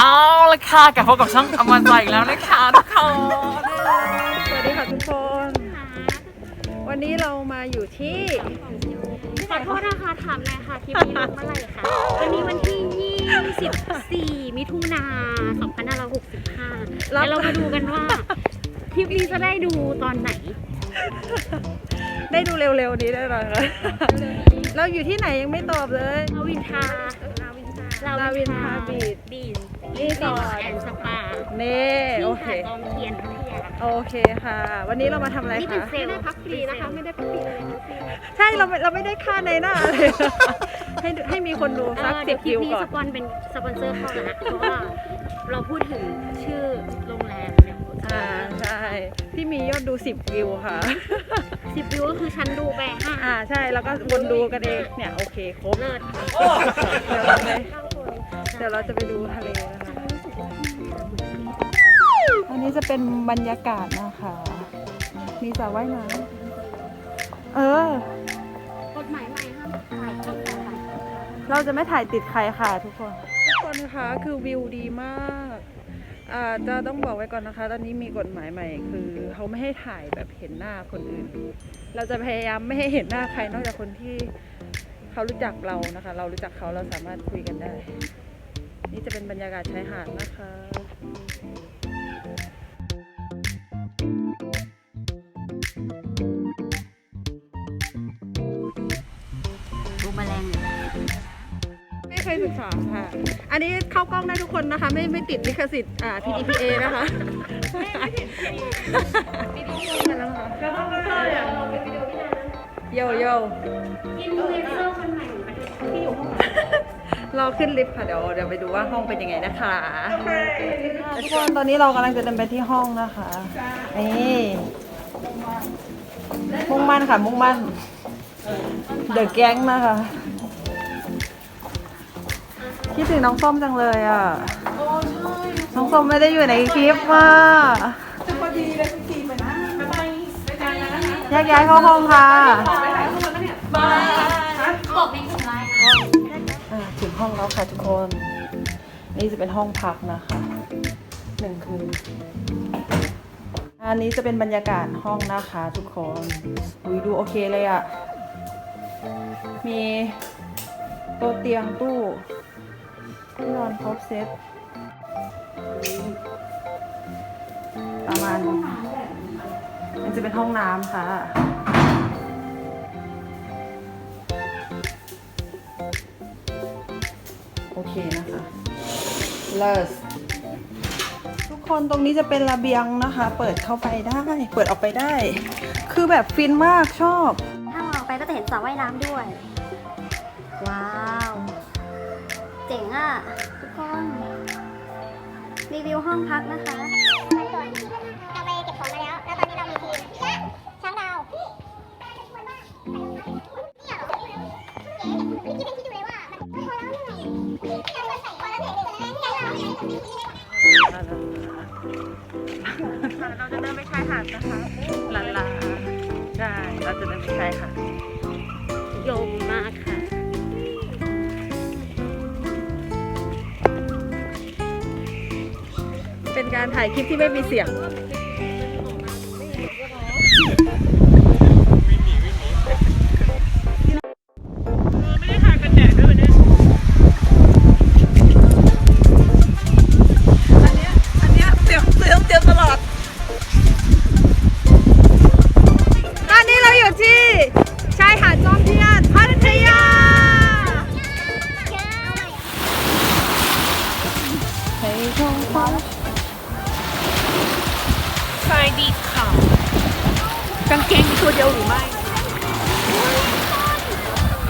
เอาละค่ะกลับพบกับช่องอมรใจอีกแล้วนะคะทุกคนสวัสดีค่ะทุกคน วันนี้เรามาอยู่ที่ขอโทษนะคะถามหน่อยค่ะคลิปนี้ลงเมื่อไหร่คะวันนี้วันที่ 24 มิถุนา2565แล้วเรามาดูกันว่า คลิปนี้จะได้ดูตอนไหน ได้ดูเร็วๆนี้ได้หรอคะเราอยู่ที่ไหนยังไม่ตอบเลยลาวินทา ลาวินทาบีชบีชรีสอร์ท แอนด์สปาเน่โอเคที่หาดจอมเทียนพัทยาโอเคค่ะ วันนี้เรามาทำอะไรนี่เป็นคะ เซลล์พักฟรีนะคะ ไม่ได้พักฟรีเลยทั้งสิ้นใช่ เราไม่เราไม่ได้ค่าในหน้าเลย ให้ดูให้มีคนดูสักเออสิเดี๋ยบวคลิวิปวนี้ก่อสน ปอนเป็นสปอนเซอร์เข้าแล้วนะเพราะว่าเราพูดถึงชื่อโรงแรมเนี่ยอ่า ใช่ ที่มียอดดูสิบวิวค่ะ สิบวิวก็คือฉันดูไปห้าอ่า ใช่ แล้วก็วนดูกันเอง เนี่ย โอเค ครบเลิศ เดี๋ยวเราไปเดี๋ยวเราจะไปดูทะเลนะคะอันนี้จะเป็นบรรยากาศนะคะ มีสระว่ายน้ำเออ กฎหมายใหม่ห้ามถ่ายคลิปต่อไปเราจะไม่ถ่ายติดใครค่ะทุกคน ทุกคนคะคือวิวดีมากอ่าจะต้องบอกไว้ก่อนนะคะ ตอนนี้มีกฎหมายใหม่ คือเขาไม่ให้ถ่ายแบบเห็นหน้าคนอื่น เราจะพยายามไม่ให้เห็นหน้าใครนอกจากคนที่เขารู้จักเรานะคะ เรารู้จักเขาเราสามารถคุยกันได้ นี่จะเป็นบรรยากาศชายหาดนะคะดูแมลงไม่เคยศึกษาค่ะ อันนี้เข้ากล้องได้ทุกคนนะคะ ไม่ไม่ติดลิขสิทธิ์อ่า PDPA นะคะโยโย่อินฟลูเอนเซอร์คนใหม่ของ เราขึ้นลิฟต์ค่ะ เดี๋ยวเดี๋ยวไปดูว่าห้องเป็นยังไงนะคะทุกคนตอนนี้เรากำลังจะเดินไปที่ห้องนะคะนี่มุ่งมั่นค่ะ มุ่งมั่นเดอะแก๊งนะคะคิดถึงน้องส้มจังเลยอะน้องส้มไม่ได้อยู่ในคลิปอะแยกย้ายเข้าห้องค่ะบอกไม่ถึงไรอ่าถึง ห้องแล้วค่ะทุกคน นี่จะเป็นห้องพักนะคะหนึ่งคืนอันนี้จะเป็นบรรยากาศห้องนะคะทุกคนอุ้ยดูโอเคเลยอะ่ะ มีโต๊ะเตียงตู้ที่นอนครบเซตประมาณนี้มันจะเป็นห้องน้ำค่ะ เคนะคะเลิศทุกคนตรงนี้จะเป็นระเบียงนะคะ เปิดเข้าไปได้ เปิดออกไปได้ คือแบบฟินมากชอบ ถ้ามองไปก็จะเห็นสระว่ายน้ำด้วย ว้าว เจ๋งอะ ทุกคนรีวิวห้องพักนะคะเราไปเก็บของมาแล้ว แล้วตอนนี้เรามีทีมช้างดาวนี่เหรอนี่เป็นที่ดู เรายังมีทีมเราจะเดินไปชายหาดนะคะลาลาใช่เราจะเดินไปชายหาดยมมากค่ะเป็นการถ่ายคลิปที่ไม่มีเสียง องฟ้าสวัสดีค่ะกางเกงมีตัวเดียวหรือไม่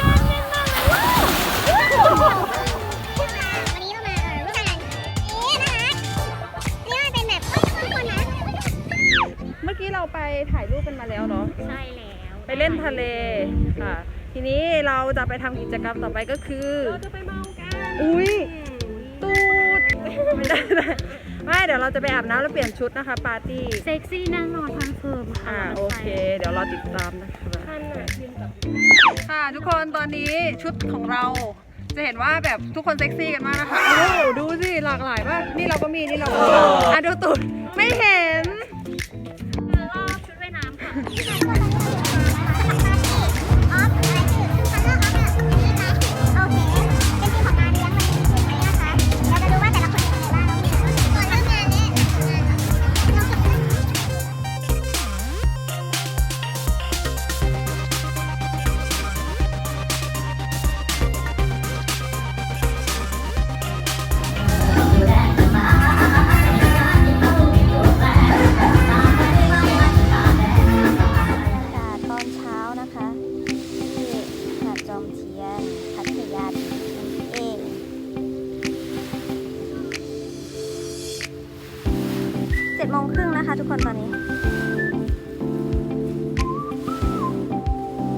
วันนี้เรามาเออรู้จักกันเอ๊ะน่ารักนี่มันเป็นแบบไม่ทุกคนนะเมื่อกี้เราไปถ่ายรูปกันมาแล้วเนาะ ใช่แล้ว ไปเล่นทะเลค่ะ ทีนี้เราจะไปทำกิจกรรมต่อไปก็คือ เราจะไปเมากัน อุ้ยตูด ไม่ด้ไม่เดี๋ยวเราจะไปอาบน้ำแล้วเปลี่ยนชุดนะคะ ปาร์ตี้ เซ็กซี่แน่นอนทั้งเฟิร์มค่ะโอเค เดี๋ยวเราติดตามนะคะค่ะทุกคนตอนนี้ชุดของเราจะเห็นว่าแบบทุกคนเซ็กซี่กันมากนะคะดูดูสิหลากหลายมากนี่เราก็มีนี่เราก็อะดูตูดไม่เห็น จ็ดโมงครึ่งนะคะทุกคนตอนนี้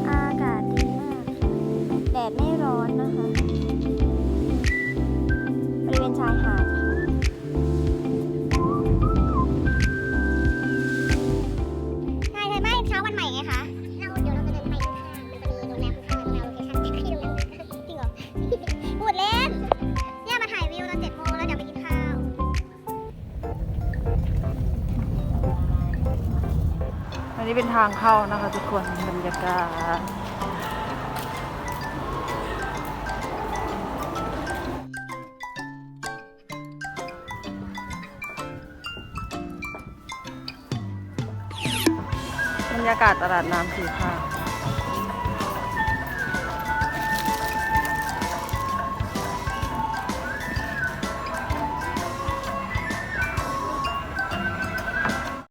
อากาศดีมาก แดดไม่ร้อนนะคะ บริเวณชายหาดี้เป็นทางเข้านะคะทุกคนบรรยากาศบรรยากาศตลาดน้ำสีค่ะ